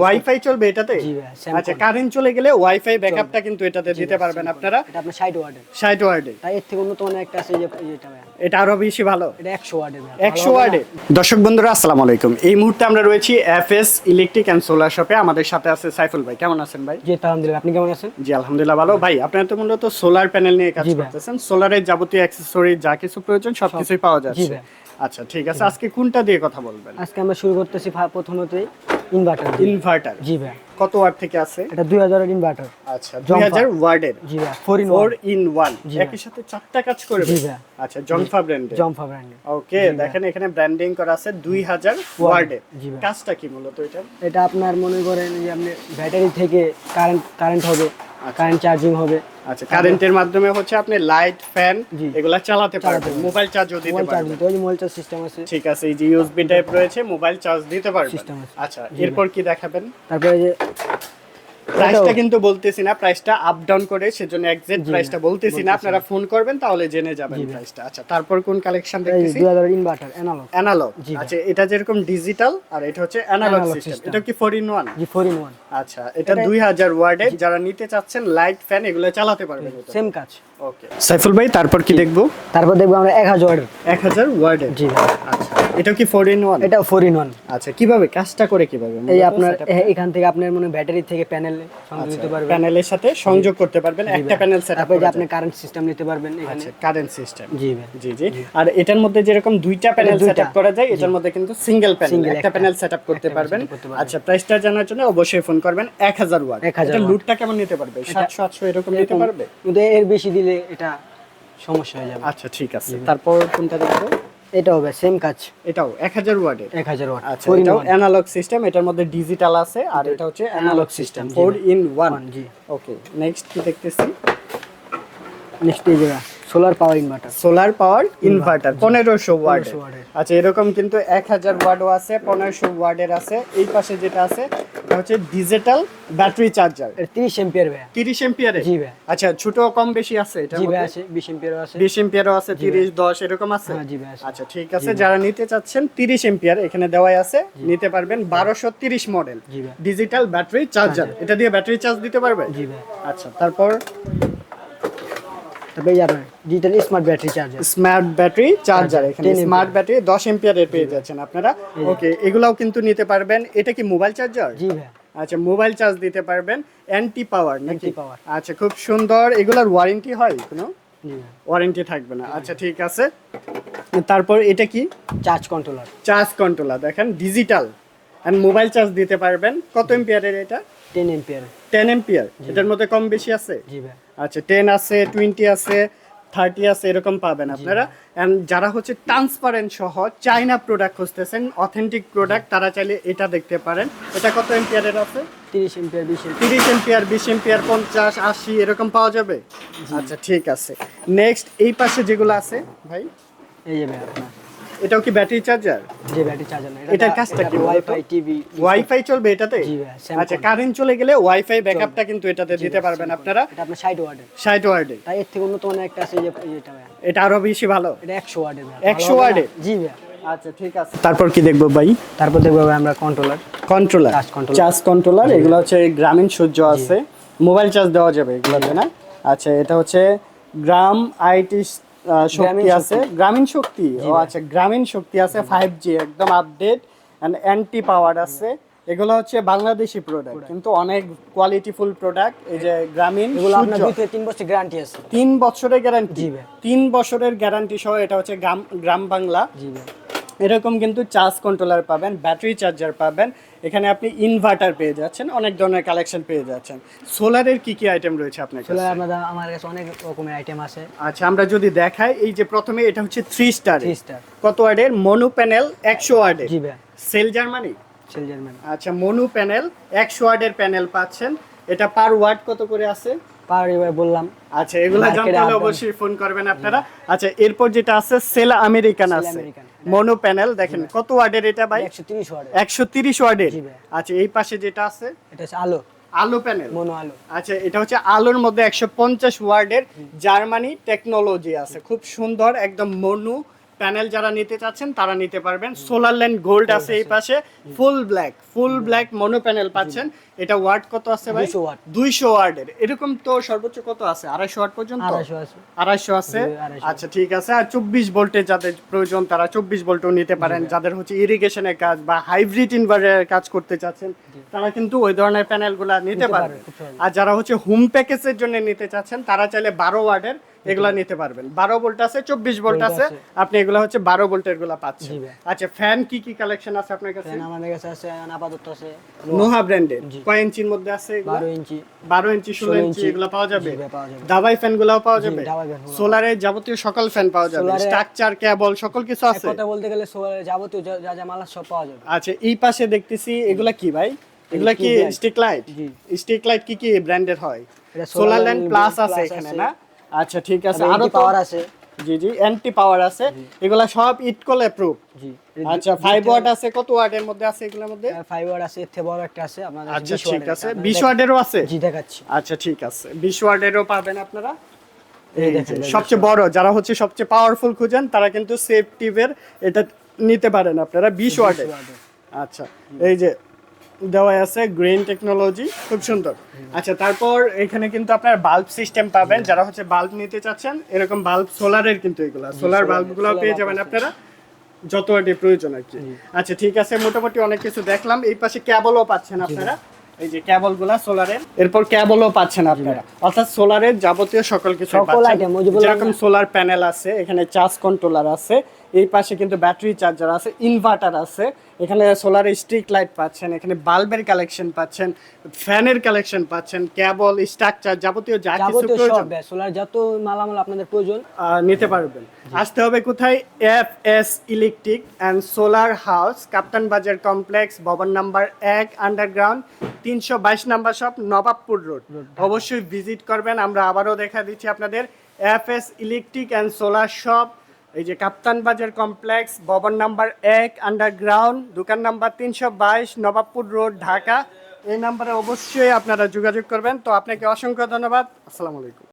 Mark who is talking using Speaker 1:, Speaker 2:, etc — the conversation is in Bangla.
Speaker 1: ওয়াইফাই চলবে এটাতে?
Speaker 2: জি ভাই,
Speaker 1: আচ্ছা কারেন্ট চলে গেলে ওয়াইফাই ব্যাকআপটা কিন্তু এটাতে দিতে পারবেন আপনারা।
Speaker 2: এটা আপনার ষাট ওয়ার্ডের
Speaker 1: ষাট ওয়ার্ডে
Speaker 2: তাই এর থেকে উন্নত মানের একটা আছে যে ভাই।
Speaker 1: এটা আরও বেশি ভালো।
Speaker 2: এটা একশো ওয়ার্ডের ভাই
Speaker 1: একশো ওয়ার্ডে দর্শক বন্ধুরা আসসালামু আলাইকুম। এই মুহূর্তে আমরা রয়েছি F S electric and solar শপে আমাদের সাথে আছে সাইফুল ভাই। কেমন আছেন ভাই?
Speaker 2: জি আলহামদুলিল্লাহ। আপনি কেমন আছেন?
Speaker 1: জি আলহামদুলিল্লাহ ভালো। ভাই আপনারা তো মূলত সোলার প্যানেল নিয়ে কাজ। করতেছেন। সোলারের যাবতীয় অ্যাক্সেসরি যা কিছু প্রয়োজন সবকিছুই পাওয়া যাচ্ছে।
Speaker 2: ভাই।
Speaker 1: আচ্ছা ঠিক আছে। আজকে কোনটা দিয়ে কথা বলবেন?
Speaker 2: আজকে আমরা শুরু করতেছি প্রথমতই ইনভার্টার
Speaker 1: ইনভার্টার
Speaker 2: জি ভাই।
Speaker 1: কত ওয়াট থেকে আছে?
Speaker 2: এটা 2000 এর ইনভার্টার
Speaker 1: আচ্ছা 2000 ওয়াটের
Speaker 2: জি ভাই 4 ইন
Speaker 1: ফোর ইন ওয়ান একই সাথে চারটা কাজ করবে?
Speaker 2: জি ভাই।
Speaker 1: আচ্ছা জনফা ব্র্যান্ডের
Speaker 2: জনফা ব্র্যান্ডের
Speaker 1: ওকে দেখেন এখানে ব্র্যান্ডিং করা আছে দুই হাজার ওয়ার্ডের
Speaker 2: জি ভাই।
Speaker 1: কাজটা কি মূলত এটা?
Speaker 2: এটা আপনার মনে করেন যে আপনি ব্যাটারি থেকে কারেন্ট কারেন্ট হবে। কারেন্ট চার্জিং হবে।
Speaker 1: আচ্ছা কারেন্টের মাধ্যমে হচ্ছে আপনি লাইট ফ্যান। এগুলা চালাতে পারবেন। মোবাইল চার্জও দিতে পারবেন।
Speaker 2: ওই মোবাইল চার্জ সিস্টেম আছে।
Speaker 1: ঠিক আছে এই যে ইউএসবি টাইপ রয়েছে মোবাইল চার্জ দিতে পারবেন।
Speaker 2: সিস্টেম আছে।
Speaker 1: আচ্ছা এরপর কি দেখাবেন?
Speaker 2: তারপরে যে
Speaker 1: প্রাইসটা কিন্তু বলতেছি না প্রাইসটা আপ ডাউন করে সেজন্য এক্সাক্ট প্রাইসটা বলতেছি না। আপনারা ফোন করবেন তাহলে জেনে যাবেন প্রাইসটা আচ্ছা তারপর কোন কালেকশন দেখতেছি?
Speaker 2: দুই হাজার ইনভার্টার অ্যানালগ
Speaker 1: অ্যানালগ আচ্ছা এটা যেরকম ডিজিটাল আর এটা হচ্ছে অ্যানালগ সিস্টেম এটা কি ফোর ইন ওয়ান
Speaker 2: জি ফোর ইন ওয়ান
Speaker 1: আচ্ছা এটা দুই হাজার ওয়ার্ডে যারা নিতে চাচ্ছেন লাইট ফ্যান এগুলো চালাতে পারবেন
Speaker 2: সেম কাজ।
Speaker 1: ওকে সাইফুল ভাই তারপর কি দেখব?
Speaker 2: তারপর দেখব আমরা এক হাজার ওয়ার্ডের।
Speaker 1: এক হাজার ওয়ার্ডে
Speaker 2: জি।
Speaker 1: আচ্ছা এটা কি ফোর ইন ওয়ান
Speaker 2: এটা ফোর ইন ওয়ান
Speaker 1: আচ্ছা কীভাবে কাজটা করে কীভাবে?
Speaker 2: এই আপনার এখান থেকে আপনার মনে ব্যাটারি থেকে প্যানেল সংযোগ
Speaker 1: আচ্ছা,
Speaker 2: দিতে পারবেন।
Speaker 1: প্যানেলের সাথে সংযোগ করতে পারবেন একটা প্যানেল সেট
Speaker 2: তারপরে যে আপনি কারেন্ট সিস্টেম নিতে পারবেন এখানে।
Speaker 1: আচ্ছা কারেন্ট সিস্টেম
Speaker 2: জি
Speaker 1: জি। জি আর এটার মধ্যে যেরকম দুইটা প্যানেল। সেটআপ করা যায় এটার মধ্যে কিন্তু সিঙ্গেল প্যানেল একটা। প্যানেল সেটআপ করতে পারবেন।
Speaker 2: করতে পারবেন।
Speaker 1: আচ্ছা প্রাইসটা জানার জন্য অবশ্যই ফোন করবেন 1000 ওয়াট
Speaker 2: 1000
Speaker 1: এটা। লুটটা কেমন নিতে পারবে? 700 800 এরকম নিতে পারবে?
Speaker 2: এর বেশি দিলে এটা সমস্যা হয়ে যাবে।
Speaker 1: আচ্ছা ঠিক আছে। তারপর কোনটা দেখব?
Speaker 2: এটা হবে সেম কাজ।
Speaker 1: এটাও 1000 ওয়াটের।
Speaker 2: এক হাজার ওয়াট।
Speaker 1: আচ্ছা এটাও অ্যানালগ সিস্টেম এটার মধ্যে ডিজিটাল আছে আর এটা হচ্ছে অ্যানালগ সিস্টেম 4 ইন 1
Speaker 2: জি।
Speaker 1: ওকে নেক্সট কি দেখতেছি?
Speaker 2: নেক্সট এই জায়গা solar power inverter
Speaker 1: solar power inverter পনেরোশো ওয়ার্ড
Speaker 2: 1500 watt-এর।
Speaker 1: আচ্ছা এরকম কিন্তু এক হাজার ওয়ার্ডও আছে পনেরোশো ওয়ার্ডের আছে। এই পাশে যেটা আছে এটা হচ্ছে ডিজিটাল ব্যাটারি চার্জার।
Speaker 2: এটা তিরিশ এম্পিয়ার ভাই
Speaker 1: তিরিশ এম্পিয়ারে?
Speaker 2: জি ভাই
Speaker 1: আচ্ছা ছোট কম বেশি আছে এটা
Speaker 2: জি ভাই আছে বিশ এম্পিয়ারও আছে।
Speaker 1: বিশ এম্পিয়ারও আছে তিরিশ দশ এরকম আছে?
Speaker 2: হ্যাঁ জি ভাই আছে।
Speaker 1: আচ্ছা ঠিক আছে যারা নিতে চাচ্ছেন তিরিশ এম্পিয়ার এখানে দেওয়াই আছে। নিতে পারবেন বারোশো তিরিশ মডেল। Digital battery charger. এটা দিয়ে ব্যাটারি চার্জ দিতে পারবে?
Speaker 2: জি ভাই
Speaker 1: আচ্ছা তারপর
Speaker 2: তারপরে এই যে আপনার digital smart battery charger
Speaker 1: smart battery charger এখানে স্মার্ট ব্যাটারি দশ এম্পিয়ারের পেয়ে যাচ্ছেন আপনারা। ওকে এগুলাও কিন্তু নিতে পারবেন। এটা কি মোবাইল চার্জার
Speaker 2: জি ভাই।
Speaker 1: আচ্ছা মোবাইল চার্জ দিতে পারবেন। অ্যান্টি পাওয়ার নাকি?
Speaker 2: Power।
Speaker 1: আচ্ছা খুব সুন্দর। এগুলার ওয়ারেন্টি হয় কোনো? ওয়ারেন্টি থাকবে না। আচ্ছা ঠিক আছে। তারপর এটা কি?
Speaker 2: চার্জ কন্ট্রোলার
Speaker 1: চার্জ কন্ট্রোলার দেখেন ডিজিটাল অ্যান্ড মোবাইল চার্জ দিতে পারবেন। কত এম্পিয়ারের এটা?
Speaker 2: টেন এম্পিয়ার
Speaker 1: টেন এম্পিয়ার এটার মধ্যে কম বেশি আছে? আচ্ছা টেন আছে টোয়েন্টি আছে থার্টি আছে এরকম পাবেন আপনারা। অ্যান্ড যারা হচ্ছে ট্রান্সপারেন্ট সহ চাইনা প্রোডাক্ট খুঁজতেছেন অথেন্টিক প্রোডাক্ট তারা চাইলে এটা দেখতে পারেন। এটা কত এম্পিয়ারের আছে?
Speaker 2: তিরিশ এম্পিয়ার বিশ
Speaker 1: তিরিশ এম্পিয়ার বিশ এম্পিয়ার পঞ্চাশ আশি এরকম পাওয়া যাবে? আচ্ছা ঠিক আছে। নেক্সট এই পাশে যেগুলো আছে ভাই?
Speaker 2: এই যে ভাই আপনার।
Speaker 1: এটাও কি ব্যাটারি চার্জার
Speaker 2: যে ব্যাটারি চার্জার না।
Speaker 1: এটার কাজটা কি?
Speaker 2: ওয়াইফাই টিভি
Speaker 1: ওয়াইফাই চলবে এটাতে?
Speaker 2: জি
Speaker 1: আচ্ছা কারেন্ট চলে গেলে ওয়াইফাই ব্যাকআপটা কিন্তু এটাতে দিতে পারবেন আপনারা।
Speaker 2: এটা আপনার ষাট ওয়ার্ডের
Speaker 1: ষাট ওয়ার্ডে
Speaker 2: তাই এর থেকে উন্নত মানের একটা আছে এই যে ভাই।
Speaker 1: এটা আরও বেশি ভালো।
Speaker 2: এটা একশো ওয়ার্ডের ভাই।
Speaker 1: 100
Speaker 2: ভালো হবে না?
Speaker 1: ওয়ার্ডের?
Speaker 2: জি ভাই।
Speaker 1: আচ্ছা ঠিক আছে। তারপর কি দেখব ভাই?
Speaker 2: তারপর দেখব ভাই আমরা কন্ট্রোলার
Speaker 1: কন্ট্রোলার। চার্জ কন্ট্রোলার এগুলো হচ্ছে গ্রামীণ সূর্য আছে। মোবাইল চার্জ দেওয়া যাবে এগুলোতে না? আচ্ছা এটা হচ্ছে গ্রাম আইটি শক্তি আছে। গ্রামীণ শক্তি? ও আচ্ছা গ্রামীণ শক্তি আছে ফাইভ জি একদম আপডেট এন্ড অ্যান্টি পাওয়ার আছে এগুলো হচ্ছে বাংলাদেশি প্রোডাক্ট কিন্তু অনেক কোয়ালিটিফুল প্রোডাক্ট এই যে গ্রামীণ
Speaker 2: এগুলো আপনার থেকে তিন বছর গ্যারান্টি আছে।
Speaker 1: তিন বছরের গ্যারান্টি
Speaker 2: জি ভাই।
Speaker 1: তিন বছরের গ্যারান্টি সহ এটা হচ্ছে গ্রাম গ্রাম বাংলা।
Speaker 2: জি
Speaker 1: এরকম কিন্তু চার্জ কন্ট্রোলার পাবেন ব্যাটারি চার্জার পাবেন। এখানে আপনি ইনভার্টার পেয়ে যাচ্ছেন অনেক ধরনের কালেকশন পেয়ে যাচ্ছেন। সোলারের কি কি আইটেম রয়েছে আপনার কাছে?
Speaker 2: আমাদের আমার কাছে অনেক রকমের আইটেম আছে।
Speaker 1: আচ্ছা আমরা যদি দেখাই এই যে প্রথমে এটা হচ্ছে থ্রি স্টার কত ওয়ার্ডের মনো প্যানেল একশো ওয়ার্ডের সেল জার্মানি
Speaker 2: সেল জার্মানি
Speaker 1: আচ্ছা মনো প্যানেল একশো ওয়ার্ডের প্যানেল পাচ্ছেন। এটা পার ওয়ার্ড কত করে আছে
Speaker 2: বললাম।
Speaker 1: আচ্ছা এগুলো জানতে হলে অবশ্যই ফোন করবেন আপনারা। আচ্ছা এরপর যেটা আছে সেল আমেরিকান আছে। মনো প্যানেল দেখেন কত এটা ভাই?
Speaker 2: একশো তিরিশ ওয়ার্ডের।
Speaker 1: একশো তিরিশ ওয়ার্ডের। আচ্ছা এই পাশে যেটা আছে?
Speaker 2: এটা হচ্ছে আলো।
Speaker 1: আলো প্যানেল
Speaker 2: মনো আলো।
Speaker 1: আচ্ছা এটা হচ্ছে আলোর মধ্যে একশো পঞ্চাশ ওয়ার্ডের জার্মানি টেকনোলজি আছে। খুব সুন্দর একদম মনু প্যানেল যারা নিতে চাচ্ছেন তারা নিতে পারবেন। সোলার ল্যান্ড গোল্ড আছে এই পাশে। Full black full black mono panel পাচ্ছেন। এটা ওয়াট কত আছে ভাই?
Speaker 2: 200 ওয়াট।
Speaker 1: দুইশো ওয়ার্ডের। এরকম তো সর্বোচ্চ কত আছে? আড়াইশো ওয়াট পর্যন্ত?
Speaker 2: আড়াইশো আছে।
Speaker 1: আড়াইশো আছে? আচ্ছা ঠিক আছে। আর চব্বিশ ভোল্টের যাদের প্রয়োজন তারা চব্বিশ ভোল্টও নিতে পারেন। যাদের হচ্ছে ইরিগেশনের কাজ বা হাইব্রিড ইনভার্টারের কাজ করতে চাচ্ছেন তারা কিন্তু ওই ধরনের প্যানেলগুলা নিতে পারবেন।
Speaker 2: পারবে,
Speaker 1: আর যারা হচ্ছে হোম প্যাকেজের জন্য নিতে চাচ্ছেন তারা চাইলে বারো ওয়ার্ডের এগুলা নিতে পারবেন। বারো ভোল্ট আছে চব্বিশ ভোল্ট
Speaker 2: ভোল্ট
Speaker 1: আছে। আপনি এগুলা হচ্ছে বারো ভোল্টেরগুলা পাচ্ছেন। আচ্ছা ফ্যান কি কি কালেকশন আছে আপনার কাছে?
Speaker 2: ফ্যান আমাদের কাছে আছে আপাতত আছে।
Speaker 1: নোহা ব্র্যান্ডের। কয় ইঞ্চির মধ্যে আছে
Speaker 2: বারো ইঞ্চি।
Speaker 1: বারো ইঞ্চি ষোলো ইঞ্চি। এগুলো পাওয়া যাবে। দাবাই ফ্যান গুলাও পাওয়া যাবে। সোলারের যাবতীয় সকল ফ্যান পাওয়া যাবে। স্ট্রাকচার কেবল সকল কিছু আছে?
Speaker 2: কথা বলতে গেলে সোলারের যাবতীয় যা যা মাল সব পাওয়া যাবে।
Speaker 1: আচ্ছা এই পাশে দেখতেছি এগুলা কি ভাই? এগুলা কি স্টিক লাইট স্টিক লাইট কি কি ব্র্যান্ডের হয়? সোলার ল্যান্ড প্লাস আছে। এখানে না? আচ্ছা ঠিক আছে আরও আরও
Speaker 2: পাওয়ার আছে।
Speaker 1: জি জি অ্যান্টি পাওয়ার আছে। এগুলা সব ইটকলে প্রুফ
Speaker 2: জি
Speaker 1: আচ্ছা ফাইভ ওয়াট আছে কত ওয়াটের মধ্যে আছে এগুলোর মধ্যে?
Speaker 2: ফাইভ ওয়াট আছে এর থেকে বড় একটা আছে আপনাদের
Speaker 1: আচ্ছা ঠিক আছে।
Speaker 2: আপনারা
Speaker 1: বিশ
Speaker 2: দেখ-
Speaker 1: ওয়াটেরও আছে?
Speaker 2: জি দেখাচ্ছি।
Speaker 1: আচ্ছা ঠিক আছে। বিশ ওয়াটেরও পাবেন আপনারা। সবচেয়ে বড় যারা হচ্ছে সবচেয়ে পাওয়ারফুল খুঁজেন তারা কিন্তু সেফটিভের এটা নিতে পারেন আপনারা বিশ ওয়াটের
Speaker 2: watt-এর।
Speaker 1: আচ্ছা এই যে দেওয়া আছে গ্রিন টেকনোলজি খুব সুন্দর। আচ্ছা তারপর এখানে কিন্তু আপনার বাল্ব সিস্টেম পাবেন যারা হচ্ছে বাল্ব নিতে চাচ্ছেন এরকম বাল্ব সোলারের কিন্তু এগুলো সোলার বাল্বগুলো পেয়ে যাবেন আপনারা যত ওয়াটের প্রয়োজন আর কি। আচ্ছা ঠিক আছে মোটামুটি অনেক কিছু দেখলাম। এই পাশে ক্যাবলও পাচ্ছেন আপনারা। এই যে ক্যাবলগুলা সোলারের এরপর ক্যাবলও পাচ্ছেন আপনারা। অর্থাৎ সোলারের যাবতীয় সকল কিছু যেরকম সোলার প্যানেল আছে এখানে চার্জ কন্ট্রোলার আছে। এই পাশে কিন্তু ব্যাটারি চার্জার আছে ইনভার্টার আছে। এখানে সোলার স্ট্রিক লাইট পাচ্ছেন এখানে বাল্বের কালেকশন পাচ্ছেন ফ্যানের কালেকশন পাচ্ছেন কেবল স্ট্রাকচার যাবতীয় যা কিছু প্রয়োজন।
Speaker 2: সোলার যত মালামাল আপনাদের প্রয়োজন।
Speaker 1: নিতে পারবেন। আসতে হবে কোথায়? F S electric and solar house Kaptan Bazar complex ভবন নাম্বার এক আন্ডারগ্রাউন্ড তিনশো বাইশ নাম্বার শপ নবাবপুর রোড অবশ্যই ভিজিট করবেন আমরা আবারও দেখা দিচ্ছি আপনাদের। F S electric and solar shop এই যে কাপ্তান বাজার কমপ্লেক্স, ভবন নাম্বার এক আন্ডারগ্রাউন্ড দোকান নাম্বার তিনশো বাইশ, নবাবপুর রোড, ঢাকা। এই নাম্বারে অবশ্যই আপনারা যোগাযোগ করবেন। তো আপনাকে অসংখ্য ধন্যবাদ। আসসালামু আলাইকুম।